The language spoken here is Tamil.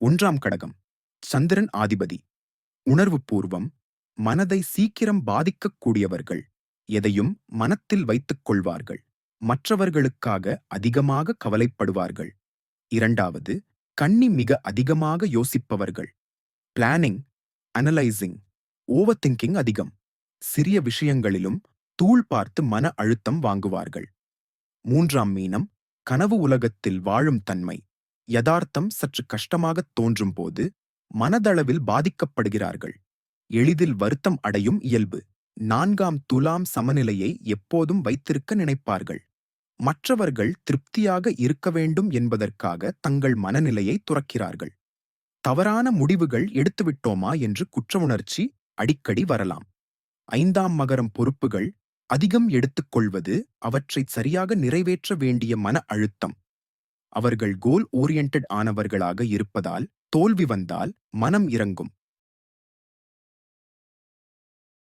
ஒன்றாம் கடகம். சந்திரன் ஆதிபதி. உணர்வுபூர்வம் மனதை சீக்கிரம் பாதிக்கக்கூடியவர்கள் எதையும் மனத்தில் வைத்துக் கொள்வார்கள். மற்றவர்களுக்காக அதிகமாக கவலைப்படுவார்கள். இரண்டாவது கண்ணி மிக அதிகமாக யோசிப்பவர்கள். பிளானிங் அனலைசிங் ஓவர் திங்கிங் அதிகம். சிறிய விஷயங்களிலும் தூள் பார்த்து மன அழுத்தம் வாங்குவார்கள். மூன்றாம் மீனம் கனவு உலகத்தில் வாழும் தன்மை. யதார்த்தம் சற்று கஷ்டமாகத் தோன்றும் போது மனதளவில் பாதிக்கப்படுகிறார்கள். எளிதில் வருத்தம் அடையும் இயல்பு. நான்காம் துலாம் சமநிலையை எப்போதும் வைத்திருக்க நினைப்பார்கள். மற்றவர்கள் திருப்தியாக இருக்க வேண்டும் என்பதற்காக தங்கள் மனநிலையை துறக்கிறார்கள். தவறான முடிவுகள் எடுத்துவிட்டோமா என்று குற்ற உணர்ச்சி அடிக்கடி வரலாம். ஐந்தாம் மகரம் பொறுப்புகள் அதிகம் எடுத்துக்கொள்வது அவற்றை சரியாக நிறைவேற்ற வேண்டிய மன அழுத்தம். அவர்கள் கோல் ஓரியண்டட் ஆனவர்களாக இருப்பதால் தோல்வி வந்தால் மனம் இறங்கும்.